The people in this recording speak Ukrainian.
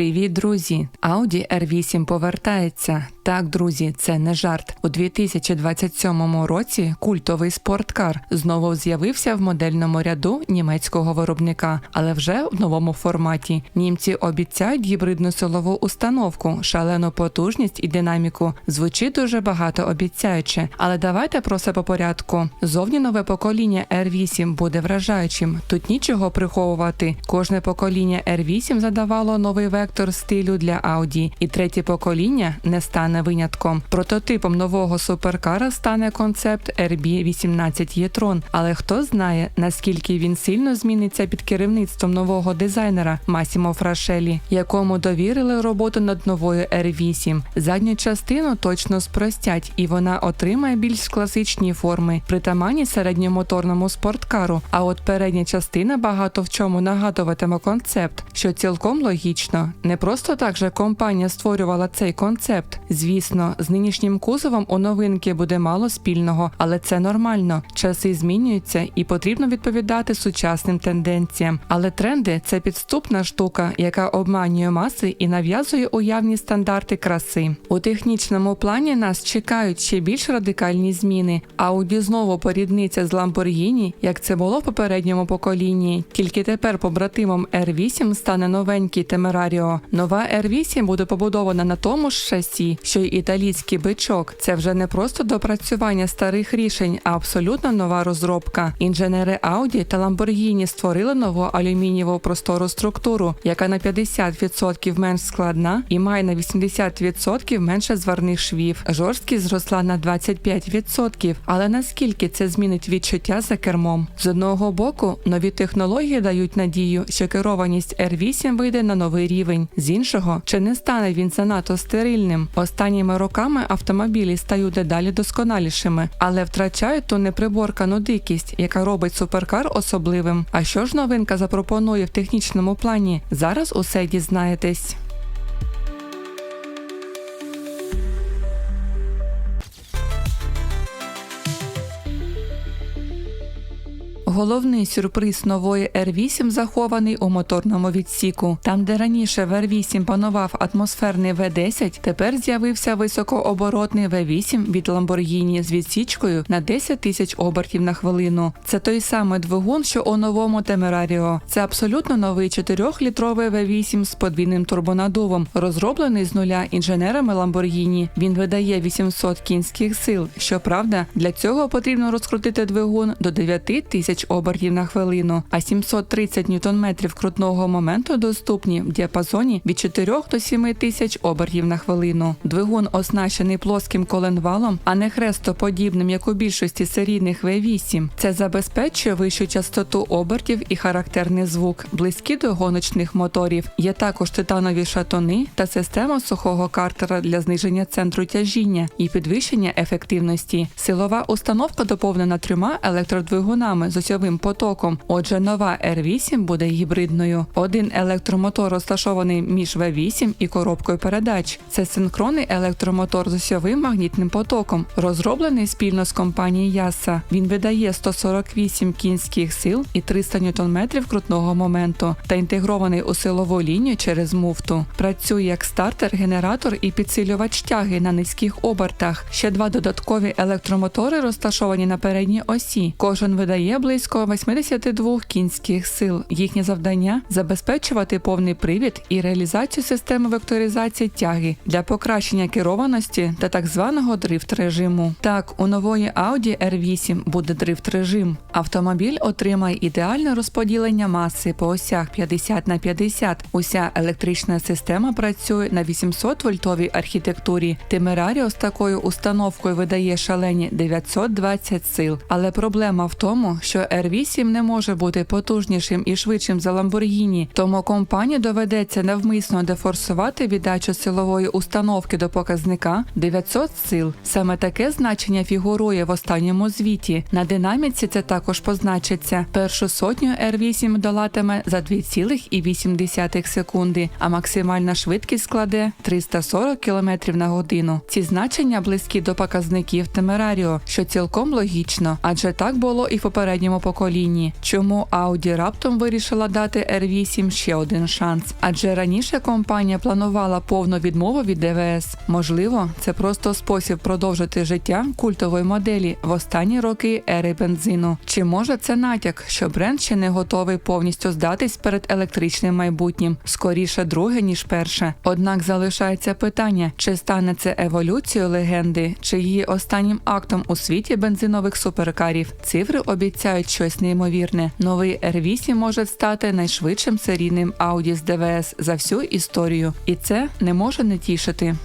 Привіт, друзі! Audi R8 повертається. Так, друзі, це не жарт. У 2027 році культовий спорткар знову з'явився в модельному ряду німецького виробника, але вже в новому форматі. Німці обіцяють гібридну силову установку, шалену потужність і динаміку. Звучить дуже багато обіцяюче, але давайте про все по порядку. Зовні нове покоління R8 буде вражаючим. Тут нічого приховувати. Кожне покоління R8 задавало новий вектор стилю для Audi, і третє покоління не стане винятком. Прототипом нового суперкара стане концепт RB18 e-tron, але хто знає, наскільки він сильно зміниться під керівництвом нового дизайнера Масімо Фрашелі, якому довірили роботу над новою R8. Задню частину точно спростять, і вона отримає більш класичні форми, притаманні середньомоторному спорткару. А от передня частина багато в чому нагадуватиме концепт, що цілком логічно. Не просто так же компанія створювала цей концепт. Звісно, з нинішнім кузовом у новинки буде мало спільного, але це нормально. Часи змінюються і потрібно відповідати сучасним тенденціям. Але тренди це підступна штука, яка обманює маси і нав'язує уявні стандарти краси. У технічному плані нас чекають ще більш радикальні зміни. Audi знову порідниться з Lamborghini, як це було в попередньому поколінні. Тільки тепер побратимом R8 стане новенький Темераріо. Нова R8 буде побудована на тому ж шасі, що й італійський бичок. Це вже не просто допрацювання старих рішень, а абсолютно нова розробка. Інженери Audi та Lamborghini створили нову алюмінієву простору структуру, яка на 50% менш складна і має на 80% менше зварних швів. Жорсткість зросла на 25%. Але наскільки це змінить відчуття за кермом? З одного боку, нові технології дають надію, що керованість R8 вийде на новий рівень. З іншого, чи не стане він занадто стерильним? Останніми роками автомобілі стають дедалі досконалішими, але втрачають ту неприборкану дикість, яка робить суперкар особливим. А що ж новинка запропонує в технічному плані? Зараз усе дізнаєтесь. Головний сюрприз нової R8 захований у моторному відсіку. Там, де раніше в R8 панував атмосферний V10, тепер з'явився високооборотний V8 від Lamborghini з відсічкою на 10 тисяч обертів на хвилину. Це той самий двигун, що у новому Temerario. Це абсолютно новий 4-літровий V8 з подвійним турбонадувом, розроблений з нуля інженерами Lamborghini. Він видає 800 кінських сил. Щоправда, для цього потрібно розкрутити двигун до 9 тисяч обертів на хвилину, а 730 ньютон-метрів крутного моменту доступні в діапазоні від 4 до 7 тисяч обертів на хвилину. Двигун оснащений плоским коленвалом, а не хрестоподібним, як у більшості серійних V8. Це забезпечує вищу частоту обертів і характерний звук, близькі до гоночних моторів. Є також титанові шатуни та система сухого картера для зниження центру тяжіння і підвищення ефективності. Силова установка доповнена трьома електродвигунами з осьовим потоком. Отже, нова R8 буде гібридною. Один електромотор розташований між V8 і коробкою передач. Це синхронний електромотор з осьовим магнітним потоком, розроблений спільно з компанією Яса. Він видає 148 кінських сил і 300 Нм крутного моменту та інтегрований у силову лінію через муфту. Працює як стартер, генератор і підсилювач тяги на низьких обертах. Ще два додаткові електромотори розташовані на передній осі. Кожен видає близько 82 кінських сил. Їхнє завдання забезпечувати повний привід і реалізацію системи векторизації тяги для покращення керованості та так званого дрифт режиму. Так, у нової Audi R8 буде дрифт режим. Автомобіль отримає ідеальне розподілення маси по осях 50 на 50. Уся електрична система працює на 800 вольтовій архітектурі. Темераріо з такою установкою видає шалені 920 сил. Але проблема в тому, що R8 не може бути потужнішим і швидшим за Lamborghini, тому компанії доведеться навмисно дефорсувати віддачу силової установки до показника 900 сил. Саме таке значення фігурує в останньому звіті. На динаміці це також позначиться. Першу сотню R8 долатиме за 2,8 секунди, а максимальна швидкість складе 340 км на годину. Ці значення близькі до показників Темераріо, що цілком логічно, адже так було і в попередньому поколінні. Чому Audi раптом вирішила дати R8 ще один шанс? Адже раніше компанія планувала повну відмову від ДВС. Можливо, це просто спосіб продовжити життя культової моделі в останні роки ери бензину. Чи може це натяк, що бренд ще не готовий повністю здатись перед електричним майбутнім? Скоріше друге ніж перше. Однак залишається питання, чи стане це еволюцією легенди, чи її останнім актом у світі бензинових суперкарів. Цифри обіцяють щось неймовірне. Новий R8 може стати найшвидшим серійним Audi з ДВС за всю історію, і це не може не тішити.